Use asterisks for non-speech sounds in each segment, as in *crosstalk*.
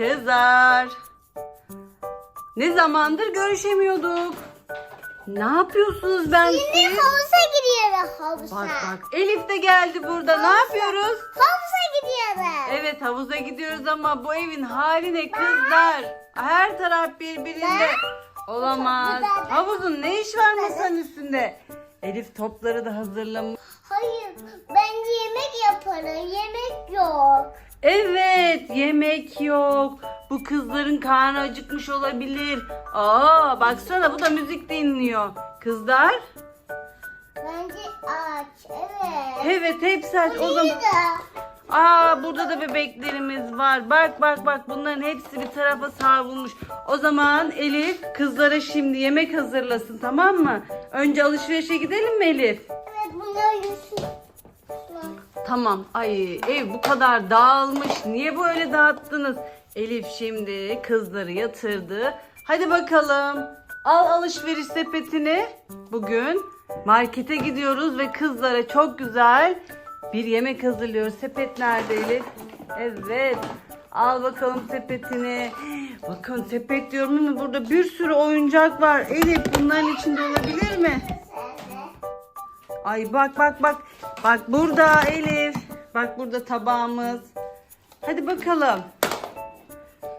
Kızlar. Ne zamandır görüşemiyorduk. Ne yapıyorsunuz ben Şimdi havuza gidiyoruz havuza. Bak bak Elif de geldi burada. Ne yapıyoruz? Havuza gidiyoruz. Evet havuza gidiyoruz ama bu evin hali ne kızlar? Her taraf birbirinde. Olamaz. Havuzun ne iş var masanın üstünde? Elif topları da hazırlamış. Hayır bence yemek yaparım. Yemek yok. Evet yemek yok. Bu kızların karnı acıkmış olabilir. Aa baksana bu da müzik dinliyor. Kızlar? Bence aç. Evet. Evet hepsi aç. O zaman... Aa burada da bebeklerimiz var. Bak bak bak bunların hepsi bir tarafa savrulmuş. O zaman Elif kızlara şimdi yemek hazırlasın tamam mı? Önce alışverişe gidelim mi Elif? Evet bunlar yüzsüz. Tamam. Ay ev bu kadar dağılmış. Niye böyle dağıttınız? Elif şimdi kızları yatırdı. Hadi bakalım. Al alışveriş sepetini. Bugün markete gidiyoruz ve kızlara çok güzel bir yemek hazırlıyoruz. Sepet nerede Elif? Evet. Al bakalım sepetini. Bakın sepet diyorum ama burada bir sürü oyuncak var. Elif bunların içinde olabilir mi? Ay bak bak bak. Bak burada Elif. Bak burada tabağımız. Hadi bakalım.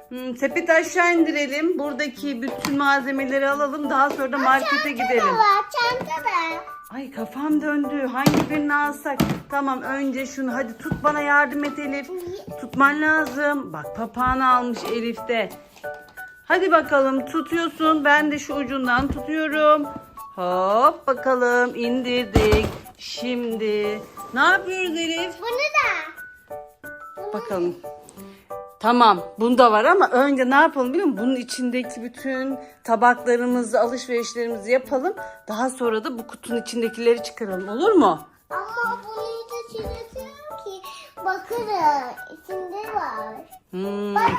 Hmm, sepeti aşağı indirelim. Buradaki bütün malzemeleri alalım. Daha sonra da markete gidelim. var çanta da. Ay kafam döndü. Hangi birini alsak? Tamam önce şunu. Hadi tut bana yardım et Elif. Tutman lazım. Bak papağanı almış Elif de. Hadi bakalım tutuyorsun. Ben de şu ucundan tutuyorum. Hop bakalım indirdik. Şimdi ne yapıyoruz Elif? Bunu da. Bakalım. Tamam bunda var ama önce ne yapalım biliyor musun? Bunun içindeki bütün tabaklarımızı, alışverişlerimizi yapalım. Daha sonra da bu kutunun içindekileri çıkaralım olur mu? Ama bakarım. İçinde var. Hmm. Bak,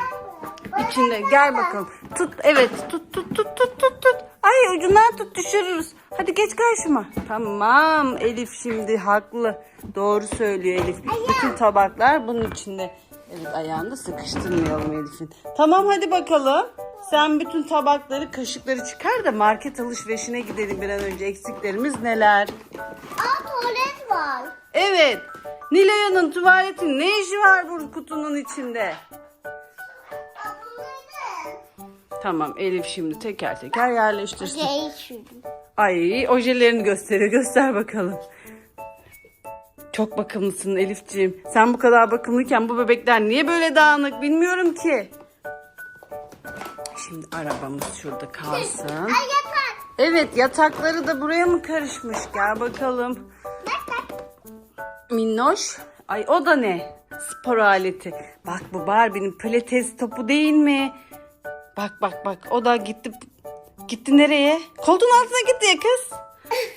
İçinde gel bakalım. Tut evet tut tut tut tut tut tut. Ay ucundan tut düşürürüz. Hadi geç karşıma. Tamam Elif şimdi haklı. Doğru söylüyor Elif. Bütün tabaklar bunun içinde. Evet ayağını da sıkıştırmayalım Elif'in. Tamam hadi bakalım. Sen bütün tabakları, kaşıkları çıkar da market alışverişine gidelim bir an önce. Eksiklerimiz neler? Aa tuvalet var. Evet. Nilay'ın tuvaletin ne işi var bu kutunun içinde? Tamam Elif şimdi teker teker yerleştirsin. Ay ojelerini gösteriyor. Göster bakalım. Çok bakımlısın Elifciğim. Sen bu kadar bakımlıyken bu bebekler niye böyle dağınık bilmiyorum ki. Şimdi arabamız şurada kalsın. Evet yatakları da buraya mı karışmış? Gel bakalım. Minnoş. Ay o da ne? Spor aleti. Bak bu Barbie'nin pilates topu değil mi? Bak bak bak o da gitti. Gitti nereye? Koltuğun altına gitti ya kız.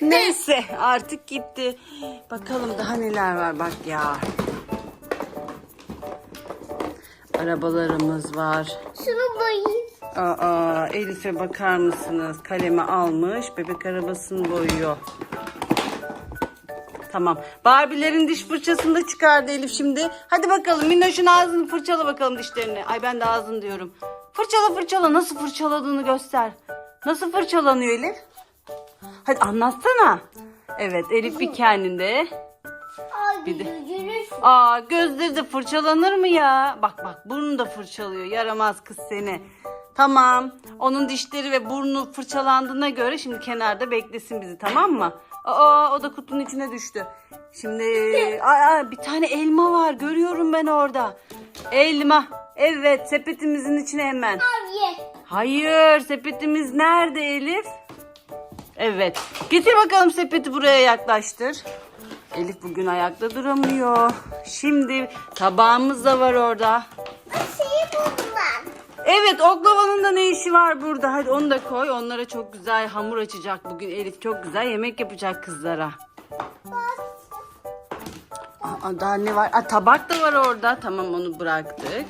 *laughs* Neyse artık gitti. Bakalım daha neler var bak ya. Arabalarımız var. Şunu boyayayım. Aa, Elif'e bakar mısınız? Kalemi almış, bebek arabasını boyuyor. Tamam. Barbie'lerin diş fırçasını da çıkardı Elif şimdi. Hadi bakalım Minnoş'un ağzını fırçala bakalım dişlerini. Ay ben de ağzını diyorum. Fırçala fırçala nasıl fırçaladığını göster. Nasıl fırçalanıyor Elif? Hadi anlatsana. Evet Elif bir kendinde. Ay Bir de-. Aa gözleri de fırçalanır mı ya? Bak bak burnu da fırçalıyor. Yaramaz kız seni. Tamam. Onun dişleri ve burnu fırçalandığına göre şimdi kenarda beklesin bizi tamam mı? Aa o da kutunun içine düştü. Şimdi ay, bir tane elma var görüyorum ben orada. Elma. Evet sepetimizin içine hemen. Ye. Hayır sepetimiz nerede Elif? Evet. Getir bakalım sepeti buraya yaklaştır. Elif bugün ayakta duramıyor. Şimdi tabağımız da var orada. Evet oklavanın da ne işi var burada? Hadi onu da koy. Onlara çok güzel hamur açacak bugün. Elif çok güzel yemek yapacak kızlara. Aa, daha ne var? Aa, tabak da var orada. Tamam onu bıraktık.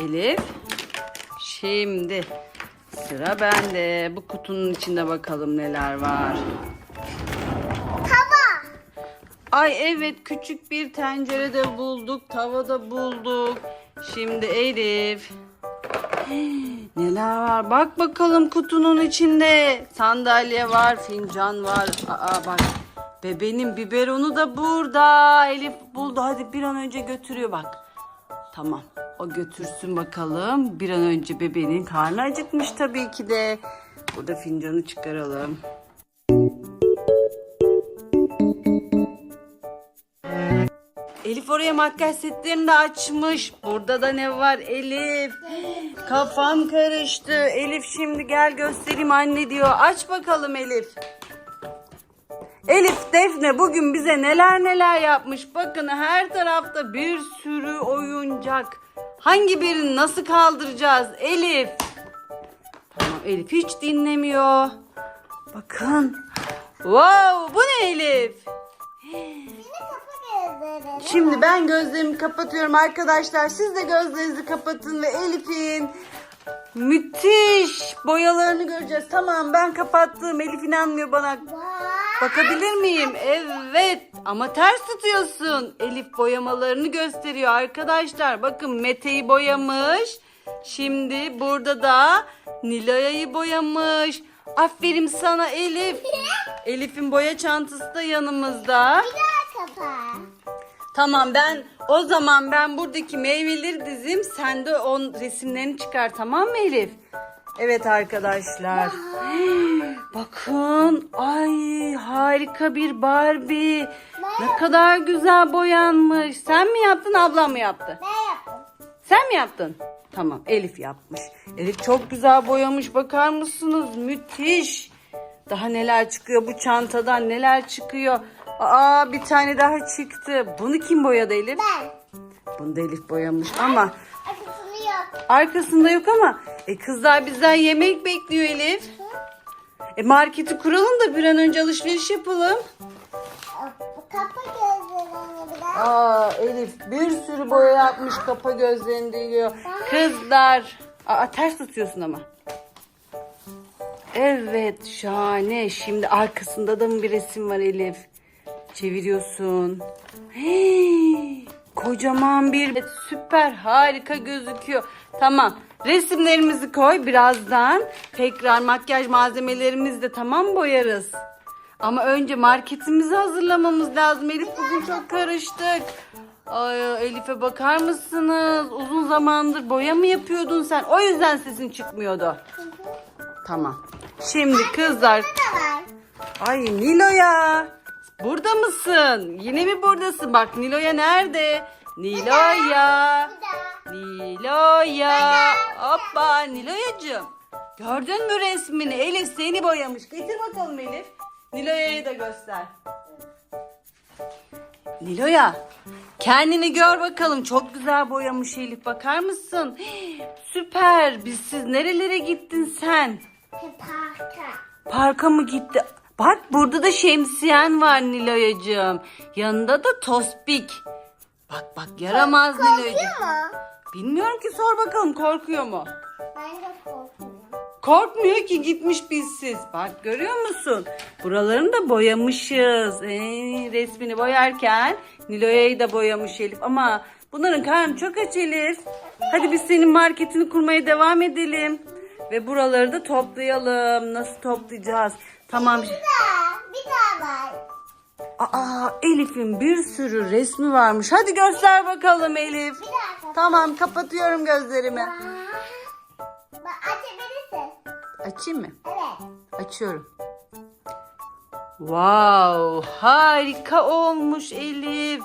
Elif. Şimdi sıra bende. Bu kutunun içinde bakalım neler var. Tava. Ay evet küçük bir tencere de bulduk. Tava da bulduk. Şimdi Elif. Neler var? Bak bakalım kutunun içinde. Sandalye var, fincan var. Aa bak. Bebeğin biberonu da burada. Elif buldu. Hadi bir an önce götürüyor bak. Tamam. O götürsün bakalım. Bir an önce bebeğinin karnı acıkmış tabii ki de. Burada fincanı çıkaralım. Elif oraya makyaj setlerini de açmış. Burada da ne var Elif? Kafam karıştı. Elif şimdi gel göstereyim anne diyor. Aç bakalım Elif. Elif Defne bugün bize neler neler yapmış. Bakın her tarafta bir sürü oyuncak. Hangi birini nasıl kaldıracağız Elif? Tamam Elif hiç dinlemiyor. Bakın. Wow bu ne Elif? Şimdi ben gözlerimi kapatıyorum arkadaşlar. Siz de gözlerinizi kapatın ve Elif'in müthiş boyalarını göreceğiz. Tamam ben kapattım. Elif inanmıyor bana. Bak. Bakabilir miyim? Evet. Ama ters tutuyorsun. Elif boyamalarını gösteriyor arkadaşlar. Bakın Mete'yi boyamış. Şimdi burada da Nilay'ı boyamış. Aferin sana Elif. *laughs* Elif'in boya çantası da yanımızda. Bir daha kafa. Tamam ben o zaman ben buradaki meyveleri dizim. Sen de on resimlerini çıkar tamam mı Elif? Evet arkadaşlar. *gasps* Bakın ay harika bir Barbie. Ne kadar güzel boyanmış. Sen mi yaptın ablam mı yaptı? Ben yaptım. Sen mi yaptın? Tamam Elif yapmış. Elif çok güzel boyamış bakar mısınız? Müthiş. Daha neler çıkıyor bu çantadan neler çıkıyor. Aa bir tane daha çıktı. Bunu kim boyadı Elif? Ben. Bunu da Elif boyamış ama Acısını yok. arkasında yok ama e, kızlar bizden yemek bekliyor Elif. E, marketi kuralım da bir an önce alışveriş yapalım. Kapa gözlerini biraz. Aa Elif bir sürü boya yapmış kapa gözlerini diyor. Kızlar. Aa ters tutuyorsun ama. Evet şahane. Şimdi arkasında da mı bir resim var Elif? Çeviriyorsun. Hey, kocaman bir Evet, süper harika gözüküyor. Tamam. Resimlerimizi koy birazdan. Tekrar makyaj malzemelerimizi de tamam boyarız. Ama önce marketimizi hazırlamamız lazım. Elif bugün çok karıştık. Ay Elif'e bakar mısınız? Uzun zamandır boya mı yapıyordun sen? O yüzden sesin çıkmıyordu. Tamam. Şimdi kızlar. Ay Nilo'ya. Burada mısın? Yine mi buradasın? Bak Nilo'ya nerede? Nilo'ya. Nilo'ya. Hoppa Nilo'yacığım. Gördün mü resmini? Elif seni boyamış. Getir bakalım Elif. Nilo'ya'yı da göster. Nilo'ya. Kendini gör bakalım. Çok güzel boyamış Elif. Bakar mısın? Hii, Süper. Biz siz nerelere gittin sen? Parka. Parka mı gitti? Bak burada da şemsiyen var Nilo'yacığım. Yanında da tospik. Bak bak yaramaz Nilo'yacığım. Korkuyor mu? Bilmiyorum ki sor bakalım korkuyor mu? Ben de korkuyorum. Korkmuyor ki gitmiş bizsiz. Bak görüyor musun? Buralarını da boyamışız. Ee, resmini boyarken Nilo'ya'yı da boyamış Elif. Ama bunların karnı çok aç Elif. Hadi biz senin marketini kurmaya devam edelim. Ve buraları da toplayalım. Nasıl toplayacağız? Tamam. Bir daha. Bir daha var. Aa Elif'in bir sürü resmi varmış. Hadi göster bakalım Elif. Bir daha kapat. Tamam kapatıyorum gözlerimi. Bak açabilirsin. Açayım mı? Evet. Açıyorum. Wow, harika olmuş Elif.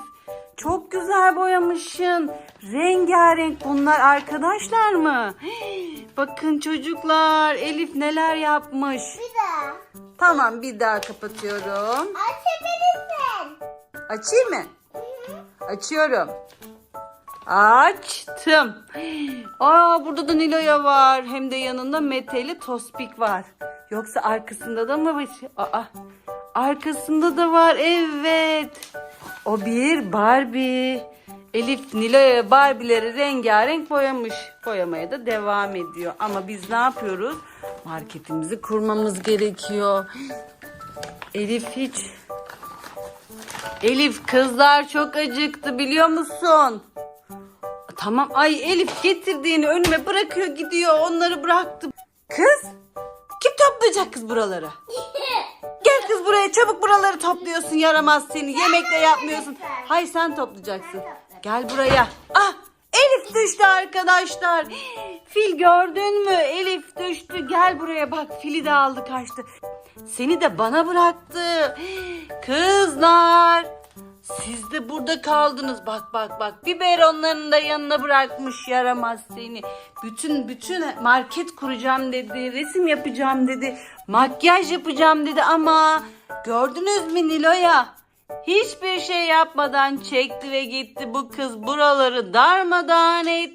Çok güzel boyamışsın. Rengarenk bunlar arkadaşlar mı? *gasps* Bakın çocuklar Elif neler yapmış. Bir. Tamam bir daha kapatıyorum. Açabilirsin. Açayım mı? Açıyorum. Açtım. Aa burada da Nilo'ya var. Hem de yanında Mete ile Tospik var. Yoksa arkasında da mı var? Aa, arkasında da var. Evet. O bir Barbie. Elif Nilo'ya Barbie'leri rengarenk boyamış. Boyamaya da devam ediyor. Ama biz ne yapıyoruz? Marketimizi kurmamız gerekiyor. Elif hiç Elif kızlar çok acıktı biliyor musun? Tamam ay Elif getirdiğini önüme bırakıyor gidiyor onları bıraktı. Kız kim toplayacak kız buraları? Gel kız buraya çabuk buraları topluyorsun yaramaz seni. Yemek de yapmıyorsun. Hay sen toplayacaksın. Gel buraya. Ah Elif düştü arkadaşlar. Fil gördün mü? Elif düştü. Gel buraya bak fili de aldı kaçtı. Seni de bana bıraktı. Kızlar. Siz de burada kaldınız. Bak bak bak. Biberonlarını da yanına bırakmış yaramaz seni. Bütün bütün market kuracağım dedi. Resim yapacağım dedi. Makyaj yapacağım dedi ama gördünüz mü Nilo'ya? Hiçbir şey yapmadan çekti ve gitti bu kız buraları darmadağın etti.